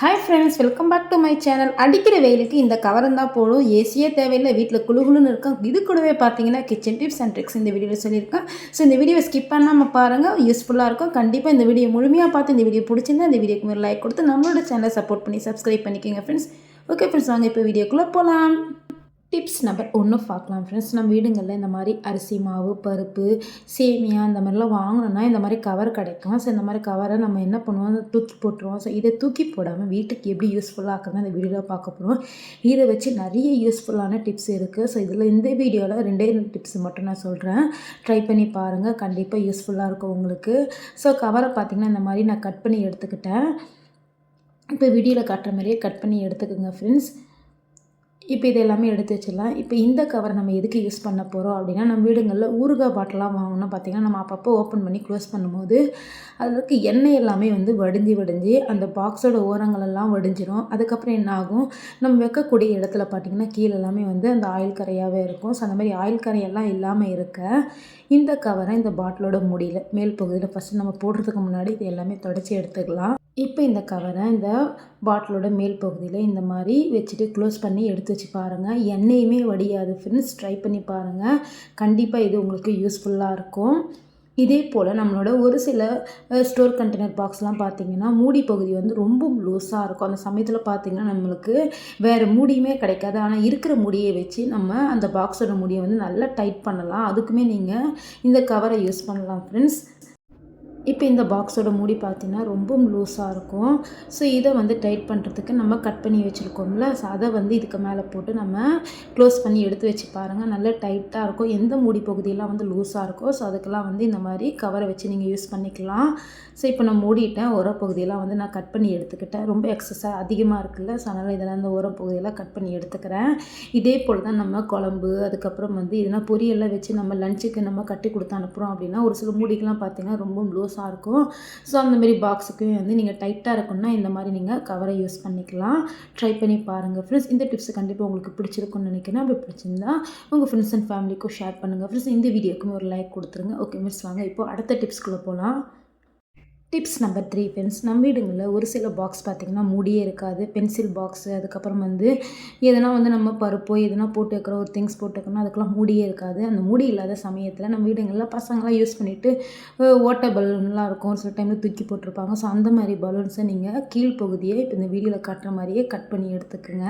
Hi friends welcome back to my channel அடிக்கிற வெயிலுக்கு இந்த கவரம் தான் போடும். ஏசியே தேவையில்லை வீட்டில் குளுகுலுன்னு இருக்கும். இது கூடவே பார்த்தீங்கன்னா கிச்சன் டிப்ஸ் அண்ட் ட்ரிக்ஸ் இந்த வீடியோவில் சொல்லியிருக்கேன். ஸோ இந்த வீடியோவை ஸ்கிப் பண்ணாமல் பாருங்கள் யூஸ்ஃபுல்லாக இருக்கும். கண்டிப்பாக இந்த வீடியோ முழுமையாக பார்த்து இந்த வீடியோ பிடிச்சிருந்தா இந்த வீடியோக்கு ஒரு லைக் கொடுத்து நம்மளோட சேனலை சப்போர்ட் பண்ணி சப்ஸ்கிரைப் பண்ணிக்கோங்க ஃப்ரெண்ட்ஸ் ஓகே ஃப்ரெண்ட்ஸ் வாங்க இப்போ வீடியோக்குள்ளே போகலாம் டிப்ஸ் நம்பர் ஒன்று பார்க்கலாம் ஃப்ரெண்ட்ஸ் நம்ம வீடுங்களில் இந்த மாதிரி அரிசி மாவு பருப்பு சேமியா இந்த மாதிரிலாம் வாங்கினோன்னா இந்த மாதிரி கவர் கிடைக்கும். ஸோ இந்த மாதிரி கவரை நம்ம என்ன பண்ணுவோம்? தூக்கி போட்டுருவோம். ஸோ இதை தூக்கி போடாமல் வீட்டுக்கு எப்படி யூஸ்ஃபுல்லாக இருக்குன்னு இந்த வீடியோவில் பார்க்க போகிறோம் இதை வச்சு நிறைய யூஸ்ஃபுல்லான டிப்ஸ் இருக்குது ஸோ இதில் இந்த வீடியோவில் ரெண்டே ரெண்டு டிப்ஸ் மட்டும் நான் சொல்கிறேன் ட்ரை பண்ணி பாருங்கள் கண்டிப்பாக யூஸ்ஃபுல்லாக இருக்கும் உங்களுக்கு. ஸோ கவரை பார்த்திங்கன்னா இந்த மாதிரி நான் கட் பண்ணி எடுத்துக்கிட்டேன். இப்போ வீடியோவில் காட்டுற மாதிரியே கட் பண்ணி எடுத்துக்கோங்க ஃப்ரெண்ட்ஸ் இப்போ இது எல்லாமே எடுத்து வச்சிடலாம். இப்போ இந்த கவரை நம்ம எதுக்கு யூஸ் பண்ண போகிறோம் அப்படின்னா நம்ம வீடுங்களில் ஊறுகாய் பாட்டிலாம் வாங்கணும் பார்த்திங்கன்னா நம்ம அப்பப்போ ஓப்பன் பண்ணி க்ளோஸ் பண்ணும்போது அதில் இருக்க எண்ணெய் எல்லாமே வந்து வடிஞ்சு வடிஞ்சு அந்த பாக்ஸோட ஓரங்களெல்லாம் வடிஞ்சிரும். அதுக்கப்புறம் என்ன ஆகும்? நம்ம வைக்கக்கூடிய இடத்துல பார்த்திங்கன்னா கீழே எல்லாமே வந்து அந்த ஆயில் கரையாகவே இருக்கும். ஸோ அந்த மாதிரி ஆயில் கரையெல்லாம் இல்லாமல் இருக்க இந்த கவரை இந்த பாட்டிலோட முடியல மேல் பகுதியில் ஃபஸ்ட்டு நம்ம போடுறதுக்கு முன்னாடி இது எல்லாமே தொடச்சி எடுத்துக்கலாம். இப்போ இந்த கவரை இந்த பாட்டிலோட மேல் பகுதியில் இந்த மாதிரி வச்சுட்டு க்ளோஸ் பண்ணி எடுத்து வச்சு பாருங்கள் எண்ணெயுமே வடியாது ஃப்ரெண்ட்ஸ் ட்ரை பண்ணி பாருங்கள் கண்டிப்பாக இது உங்களுக்கு யூஸ்ஃபுல்லாக இருக்கும். இதே போல் நம்மளோட ஒரு சில ஸ்டோர் கண்டெய்னர் பாக்ஸ்லாம் பார்த்திங்கன்னா மூடி பகுதி வந்து ரொம்ப லூஸாக இருக்கும். அந்த சமயத்தில் பார்த்தீங்கன்னா நம்மளுக்கு வேறு மூடியுமே கிடைக்காது. ஆனால் இருக்கிற முடியை வச்சு நம்ம அந்த பாக்ஸோட முடியை வந்து நல்லா டைட் பண்ணலாம். அதுக்குமே நீங்கள் இந்த கவரை யூஸ் பண்ணலாம் ஃப்ரெண்ட்ஸ் இப்போ இந்த பாக்ஸோட மூடி பார்த்தீங்கன்னா ரொம்ப லூஸாக இருக்கும். ஸோ இதை வந்து டைட் பண்ணுறதுக்கு நம்ம கட் பண்ணி வச்சுருக்கோம்ல. ஸோ அதை வந்து இதுக்கு மேலே போட்டு நம்ம க்ளோஸ் பண்ணி எடுத்து வச்சு பாருங்கள் நல்லா டைட்டாக இருக்கும். எந்த மூடி பகுதியெல்லாம் வந்து லூஸாக இருக்கோ ஸோ அதுக்கெல்லாம் வந்து இந்த மாதிரி கவரை வச்சு நீங்கள் யூஸ் பண்ணிக்கலாம். ஸோ இப்போ நான் மூடிட்டேன். உர பகுதியெல்லாம் வந்து நான் கட் பண்ணி எடுத்துக்கிட்டேன். ரொம்ப எக்ஸஸாக அதிகமாக இருக்குல்ல. ஸோ அதனால் இதெல்லாம் இந்த உர பகுதியெல்லாம் கட் பண்ணி எடுத்துக்கிறேன். இதே போல் தான் நம்ம குழம்பு அதுக்கப்புறம் வந்து இதெல்லாம் பொரியெல்லாம் வச்சு நம்ம லஞ்சுக்கு நம்ம கட்டி கொடுத்து அனுப்புகிறோம் அப்படின்னா ஒரு சில மூடிக்கெலாம் பார்த்தீங்கன்னா ரொம்ப க்ளோஸாக இருக்கும். ஸோ அந்தமாரி பாக்ஸுக்கும் பாக்ஸுக்குமே வந்து நீங்கள் டைட்டாக இருக்குன்னா இந்த மாதிரி நீங்கள் கவரை யூஸ் பண்ணிக்கலாம். ட்ரை பண்ணி பாருங்கள் ஃப்ரெண்ட்ஸ். இந்த டிப்ஸ் கண்டிப்பாக உங்களுக்கு பிடிச்சிருக்கும்னு நினைக்கிறேன். அப்படி பிடிச்சிருந்தா உங்கள் ஃப்ரெண்ட்ஸ் அண்ட் ஃபேமிலிக்கும் ஷேர் பண்ணுங்கள் ஃப்ரெண்ட்ஸ் இந்த வீடியோக்கும் ஒரு லைக் கொடுத்துருங்க. ஓகே மிஸ் வாங்க. இப்போ அடுத்த டிப்ஸ்குள்ளே போகலாம் டிப்ஸ் நம்பர் த்ரீ பென்ஸ் நம்ம வீடுங்களில் ஒரு சில பாக்ஸ் பார்த்திங்கன்னா மூடியே இருக்காது. பென்சில் பாக்ஸு அதுக்கப்புறம் வந்து எதனா வந்து நம்ம பருப்போ எதனா போட்டு வைக்கிறோம் ஒரு திங்ஸ் போட்டு வைக்கணும் அதுக்கெல்லாம் மூடியே இருக்காது. அந்த மூடி இல்லாத சமயத்தில் நம்ம வீடுங்களில் பசங்களாம் யூஸ் பண்ணிவிட்டு ஓட்ட பலூன்லாம் இருக்கும். சில டைமில் தூக்கி போட்டிருப்பாங்க. ஸோ அந்த மாதிரி பலூன்ஸை நீங்கள் கீழ்ப்பகுதியை இப்போ இந்த வீடியோவில் காட்டுற மாதிரியே கட் பண்ணி எடுத்துக்கோங்க.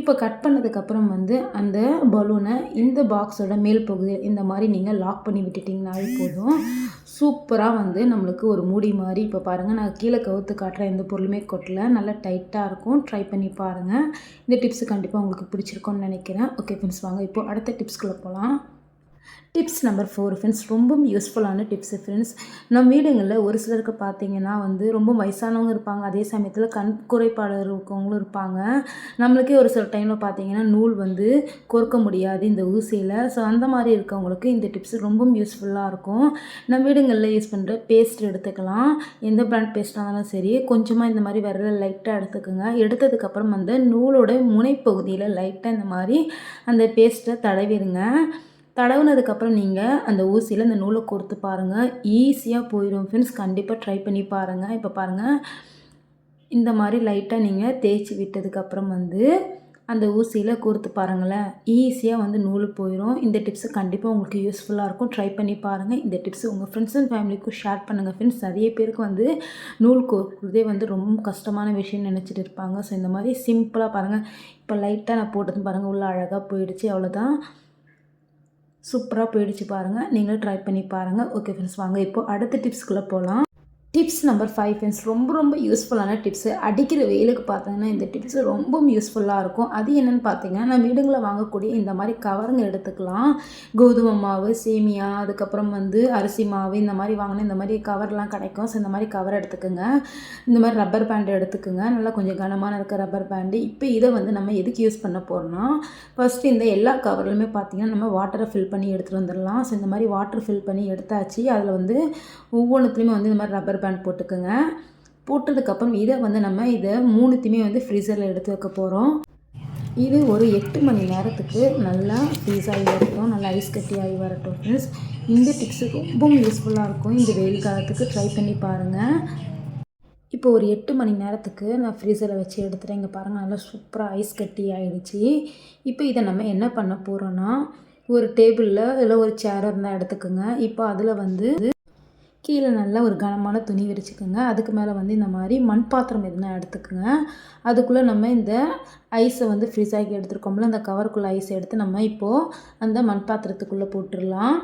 இப்போ கட் பண்ணதுக்கப்புறம் வந்து அந்த பலூனை இந்த பாக்ஸோட மேல் பகுதியில் இந்த மாதிரி நீங்கள் லாக் பண்ணி விட்டுட்டிங்கனாலே போதும். சூப்பராக வந்து நம்மளுக்கு ஒரு மூடி மாதிரி இப்போ பாருங்கள் நான் கீழே கவுத்து காட்டுற எந்த பொருளுமே கொட்டல. நல்லா டைட்டாக இருக்கும். ட்ரை பண்ணி பாருங்கள் இந்த டிப்ஸ் கண்டிப்பாக உங்களுக்கு பிடிச்சிருக்கோன்னு நினைக்கிறேன். ஓகே ஃப்ரெண்ட்ஸ் வாங்க. இப்போது அடுத்த டிப்ஸ்குள்ளே போகலாம் டிப்ஸ் நம்பர் ஃபோர் ஃப்ரெண்ட்ஸ் ரொம்பவும் யூஸ்ஃபுல்லான டிப்ஸு ஃப்ரெண்ட்ஸ் நம்ம வீடுங்களில் ஒரு சிலருக்கு பார்த்தீங்கன்னா வந்து ரொம்ப வயசானவங்க இருப்பாங்க. அதே சமயத்தில் கண் குறைபாடு இருக்கவங்களும் இருப்பாங்க. நம்மளுக்கே ஒரு சில டைமில் பார்த்தீங்கன்னா நூல் வந்து கோர்க்க முடியாது இந்த ஊசியில். ஸோ அந்த மாதிரி இருக்கவங்களுக்கு இந்த டிப்ஸ் ரொம்பவும் யூஸ்ஃபுல்லாக இருக்கும். நம்ம வீடுங்களில் யூஸ் பண்ணுற பேஸ்ட் எடுத்துக்கலாம். எந்த பிராண்ட் பேஸ்ட்டாக இருந்தாலும் சரி கொஞ்சமாக இந்த மாதிரி விரல லைட்டாக எடுத்துக்கோங்க. எடுத்ததுக்கப்புறம் அந்த நூலோட முனைப்பகுதியில் லைட்டாக இந்த மாதிரி அந்த பேஸ்ட்டை தடவிடுங்க. தடவுனதுக்கப்புறம் நீங்கள் அந்த ஊசியில் அந்த நூலை கொடுத்து பாருங்கள் ஈஸியாக போயிடும். ஃப்ரெண்ட்ஸ் கண்டிப்பாக ட்ரை பண்ணி பாருங்கள் இப்போ பாருங்கள் இந்த மாதிரி லைட்டாக நீங்கள் தேய்ச்சி விட்டதுக்கப்புறம் வந்து அந்த ஊசியில் கொடுத்து பாருங்களேன். ஈஸியாக வந்து நூல் போயிடும் இந்த டிப்ஸு கண்டிப்பாக உங்களுக்கு யூஸ்ஃபுல்லாக இருக்கும். ட்ரை பண்ணி பாருங்கள் இந்த டிப்ஸு உங்கள் ஃப்ரெண்ட்ஸ் அண்ட் ஃபேமிலிக்கும் ஷேர் பண்ணுங்கள் ஃப்ரெண்ட்ஸ் நிறைய பேருக்கு வந்து நூல் கோர்க்குறதே வந்து ரொம்ப கஷ்டமான விஷயம்னு நினச்சிட்டு இருப்பாங்க. ஸோ இந்த மாதிரி சிம்பிளாக பாருங்கள் இப்போ லைட்டாக நான் போட்டது பாருங்கள் உள்ள அழகாக போயிடுச்சு. அவ்வளோதான் சூப்பராக போயிடுச்சு பாருங்கள் நீங்களும் ட்ரை பண்ணி பாருங்கள் ஓகே ஃப்ரெண்ட்ஸ் வாங்க. இப்போ அடுத்த டிப்ஸ்குள்ளே போகலாம் டிப்ஸ் நம்பர் ஃபைவ் ஃப்ரெண்ட்ஸ் ரொம்ப ரொம்ப யூஸ்ஃபுல்லான டிப்ஸு அடிக்கிற வெயிலுக்கு பார்த்தீங்கன்னா இந்த டிப்ஸ் ரொம்ப யூஸ்ஃபுல்லாக இருக்கும். அது என்னென்னு பார்த்தீங்கன்னா நம்ம வீடுங்களில் வாங்கக்கூடிய இந்த மாதிரி கவருங்க எடுத்துக்கலாம். கோதுமை மாவு சேமியா அதுக்கப்புறம் வந்து அரிசி மாவு இந்த மாதிரி வாங்கினா இந்த மாதிரி கவர்லாம் கிடைக்கும். ஸோ இந்த மாதிரி கவர் எடுத்துக்கோங்க. இந்த மாதிரி ரப்பர் பேண்டு எடுத்துக்கோங்க. நல்லா கொஞ்சம் கனமான இருக்க ரப்பர் பேண்டு இப்போ இதை வந்து நம்ம எதுக்கு யூஸ் பண்ண போகிறோம்னா ஃபஸ்ட்டு இந்த எல்லா கவர்லையுமே பார்த்தீங்கன்னா நம்ம வாட்டரை ஃபில் பண்ணி எடுத்துகிட்டு வந்துடலாம் ஸோ இந்த மாதிரி வாட்டர் ஃபில் பண்ணி எடுத்தாச்சு. அதில் வந்து ஒவ்வொன்றுத்துலேயுமே வந்து இந்த மாதிரி ரப்பர் பேண்ட் போட்டுக்கோங்க. போட்டதுக்கப்புறம் இதை வந்து நம்ம இதை மூணுத்தையுமே வந்து ஃப்ரீசரில் எடுத்து வைக்க போகிறோம் இது ஒரு எட்டு மணி நேரத்துக்கு நல்லா ஃப்ரீஸ் ஆகி வரட்டும். நல்லா ஐஸ் கட்டி ஆகி வரட்டும் ஃப்ரெண்ட்ஸ் இந்த டிப்ஸு ரொம்பவும் யூஸ்ஃபுல்லாக இருக்கும். இந்த வெயில் காலத்துக்கு ட்ரை பண்ணி பாருங்கள் இப்போ ஒரு எட்டு மணி நேரத்துக்கு நான் ஃப்ரீசரில் வச்சு எடுத்துகிறேன் இங்கே பாருங்கள் நல்லா சூப்பராக ஐஸ் கட்டி ஆகிடுச்சி இப்போ இதை நம்ம என்ன பண்ண போகிறோன்னா ஒரு டேபிளில் இல்லை ஒரு சேர் இருந்தால் எடுத்துக்கோங்க. இப்போ அதில் வந்து கீழே நல்லா ஒரு கனமான துணி விரிச்சுக்கோங்க. அதுக்கு மேலே வந்து இந்த மாதிரி மண் பாத்திரம் எதுனா எடுத்துக்கோங்க. அதுக்குள்ளே நம்ம இந்த ஐஸை வந்து ஃப்ரீஸ் ஆகி எடுத்துருக்கோம்ல அந்த கவருக்குள்ளே ஐஸ் எடுத்து நம்ம இப்போது அந்த மண் பாத்திரத்துக்குள்ளே போட்டுடலாம்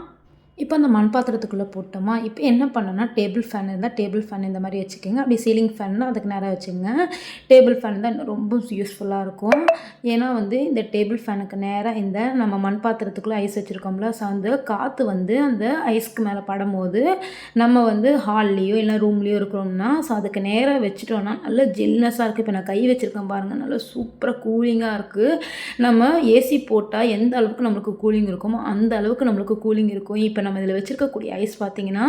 இப்போ அந்த மண் பாத்திரத்துக்குள்ளே போட்டோமா இப்போ என்ன பண்ணோன்னா டேபிள் ஃபேன் இருந்தால் டேபிள் ஃபேன் இந்த மாதிரி வச்சுக்கோங்க. அப்படி சீலிங் ஃபேன்னா அதுக்கு நேராக வச்சுங்க டேபிள் ஃபேன் தான் இன்னும் ரொம்ப யூஸ்ஃபுல்லாக இருக்கும். ஏன்னா வந்து இந்த டேபிள் ஃபேனுக்கு நேராக இந்த நம்ம மண் பாத்திரத்துக்குள்ளே ஐஸ் வச்சுருக்கோம்ல ஸோ அந்த காற்று வந்து அந்த ஐஸ்க்கு மேலே படும்போது நம்ம வந்து ஹால்லேயோ இல்லை ரூம்லேயோ இருக்கிறோம்னா ஸோ அதுக்கு நேராக வச்சுட்டோம்னா நல்ல ஜில்னஸாக இருக்குது இப்போ நான் கை வச்சுருக்கேன் பாருங்கள் நல்லா சூப்பராக கூலிங்காக இருக்குது நம்ம ஏசி போட்டால் எந்த அளவுக்கு நம்மளுக்கு கூலிங் இருக்குமோ அந்த அளவுக்கு நம்மளுக்கு கூலிங் இருக்கும். இப்போ நம்ம இதில் வச்சுருக்கக்கூடிய ஐஸ் பார்த்திங்கன்னா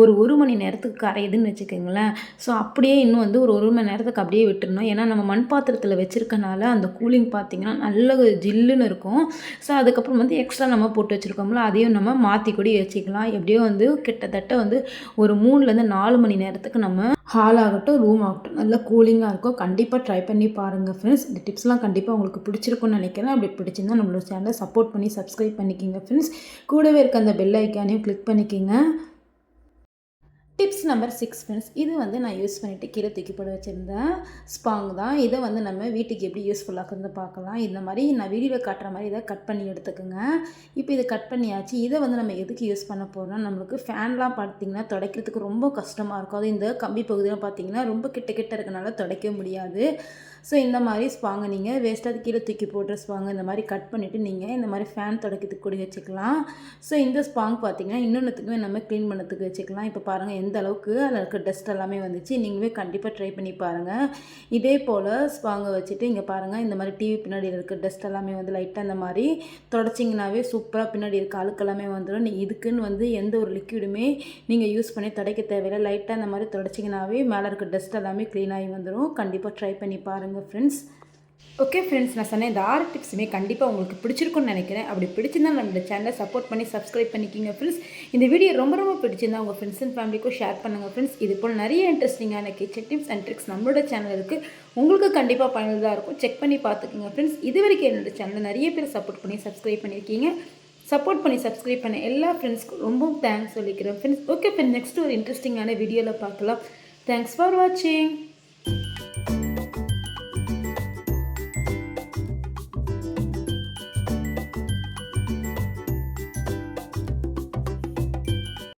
ஒரு ஒரு மணி நேரத்துக்கு கரையுதுன்னு வச்சுக்கோங்களேன். ஸோ அப்படியே இன்னும் வந்து ஒரு ஒரு மணி நேரத்துக்கு அப்படியே விட்டுருணும் ஏன்னா நம்ம மண் பாத்திரத்தில் வச்சுருக்கனால அந்த கூலிங் பார்த்திங்கன்னா நல்ல ஜில்லுன்னு இருக்கும். ஸோ அதுக்கப்புறம் வந்து எக்ஸ்ட்ரா நம்ம போட்டு வச்சுருக்கோம்ல அதையும் நம்ம மாற்றி கூட வச்சுக்கலாம். எப்படியோ வந்து கிட்டத்தட்ட வந்து ஒரு மூணுலேருந்து நாலு மணி நேரத்துக்கு நம்ம ஹால் ஆகட்டும் ரூம் ஆகட்டும் நல்லா கூலிங்காக இருக்கும் கண்டிப்பாக ட்ரை பண்ணி பாருங்கள் ஃப்ரெண்ட்ஸ் இந்த டிப்ஸ்லாம் கண்டிப்பாக உங்களுக்கு பிடிச்சிருக்கும்னு நினைக்கிறேன். அப்படி பிடிச்சிருந்தா நம்மளோட சேனலை சப்போர்ட் பண்ணி சப்ஸ்கிரைப் பண்ணிக்கிங்க ஃப்ரெண்ட்ஸ் கூடவே இருக்க அந்த பெல் ஐக்கானையும் கிளிக் பண்ணிக்கிங்க. டிப்ஸ் நம்பர் சிக்ஸ் ஃப்ரெண்ட்ஸ் இது வந்து நான் யூஸ் பண்ணிவிட்டு கீழே தூக்கி போட வச்சுருந்தேன் ஸ்பாங் தான். இதை வந்து நம்ம வீட்டுக்கு எப்படி யூஸ்ஃபுல்லாக பார்க்கலாம். இந்த மாதிரி நான் வீடியோவில் காட்டுற மாதிரி இதை கட் பண்ணி எடுத்துக்கோங்க. இப்போ இதை கட் பண்ணியாச்சு. இதை வந்து நம்ம எதுக்கு யூஸ் பண்ண போகிறோம்னா நம்மளுக்கு ஃபேன்லாம் பார்த்திங்கன்னா துடைக்கிறதுக்கு ரொம்ப கஷ்டமாக இருக்கும். அது இந்த கம்பி பகுதியெலாம் பார்த்திங்கன்னா ரொம்ப கிட்ட கிட்ட இருக்கனால துடைக்க முடியாது. ஸோ இந்த மாதிரி ஸ்பாங்கை நீங்கள் வேஸ்ட்டாக கீழே தூக்கி போட்டு ஸ்பாங்க இந்த மாதிரி கட் பண்ணிவிட்டு நீங்கள் இந்த மாதிரி ஃபேன் துடைக்கிறதுக்கு கூட வச்சுக்கலாம். ஸோ இந்த ஸ்பாங் பார்த்திங்கன்னா இன்னொன்றுத்துக்குமே நம்ம க்ளீன் பண்ணத்துக்கு வச்சுக்கலாம். இப்போ பாருங்கள் எந்த அளவுக்கு அதில் இருக்க டஸ்ட் எல்லாமே வந்துச்சு நீங்களே கண்டிப்பாக ட்ரை பண்ணி பாருங்கள் இதே போல் ஸ்பாங்கை வச்சுட்டு இங்கே பாருங்கள் இந்த மாதிரி டிவி பின்னாடி இருக்க டஸ்ட் எல்லாமே வந்து லைட்டாக இந்த மாதிரி தொடச்சிங்கனாவே சூப்பராக பின்னாடி இருக்க அழுக்கெல்லாமே வந்துடும். நீ இதுக்குன்னு வந்து எந்த ஒரு லிக்விடுமே நீங்கள் யூஸ் பண்ணி துடைக்க தேவையில்லை. லைட்டாக இந்த மாதிரி தொடச்சிங்கனாவே மேலே இருக்க டஸ்ட் எல்லாமே க்ளீனாகி வந்துடும் கண்டிப்பாக ட்ரை பண்ணி பாருங்கள் ஃப்ரெண்ட்ஸ் ஓகே ஃப்ரெண்ட்ஸ் நான் சொன்னேன் இந்த ஆறு டிப்ஸுமே கண்டிப்பாக உங்களுக்கு பிடிச்சிருக்குன்னு நினைக்கிறேன். அப்படி பிடிச்சிருந்தா நம்ம சேனலை சப்போர்ட் பண்ணி சப்ஸ்கிரைப் பண்ணிக்கிங்க ஃப்ரெண்ட்ஸ் இந்த வீடியோ ரொம்ப ரொம்ப பிடிச்சிருந்தா உங்கள் ஃப்ரெண்ட்ஸ் அண்ட் ஃபேமிலிக்கும் ஷேர் பண்ணுங்கள் ஃப்ரெண்ட்ஸ் இது போல் நிறைய இன்ட்ரெஸ்டிங்கான கிச்சன் டிப்ஸ் அண்ட் ட்ரிக்ஸ் நம்மளோட சேனல் இருக்குது உங்களுக்கு கண்டிப்பாக பயனுள்ளதாக இருக்கும். செக் பண்ணி பார்த்துக்குங்க ஃப்ரெண்ட்ஸ் இது வரைக்கும் என்னோட சேனலில் நிறைய பேர் சப்போர்ட் பண்ணி சப்ஸ்கிரைப் பண்ணியிருக்கீங்க. சப்போர்ட் பண்ணி சப்ஸ்கிரைப் பண்ண எல்லா ஃப்ரெண்ட்ஸ்க்கும் ரொம்பவும் தேங்க்ஸ் சொல்லிக்கிறேன் ஃப்ரெண்ட்ஸ் ஓகே ஃப்ரெண்ட்ஸ் நெக்ஸ்ட் ஒரு இன்ட்ரெஸ்டிங்கான வீடியோவில் பார்க்கலாம். தேங்க்ஸ் ஃபார் வாட்சிங்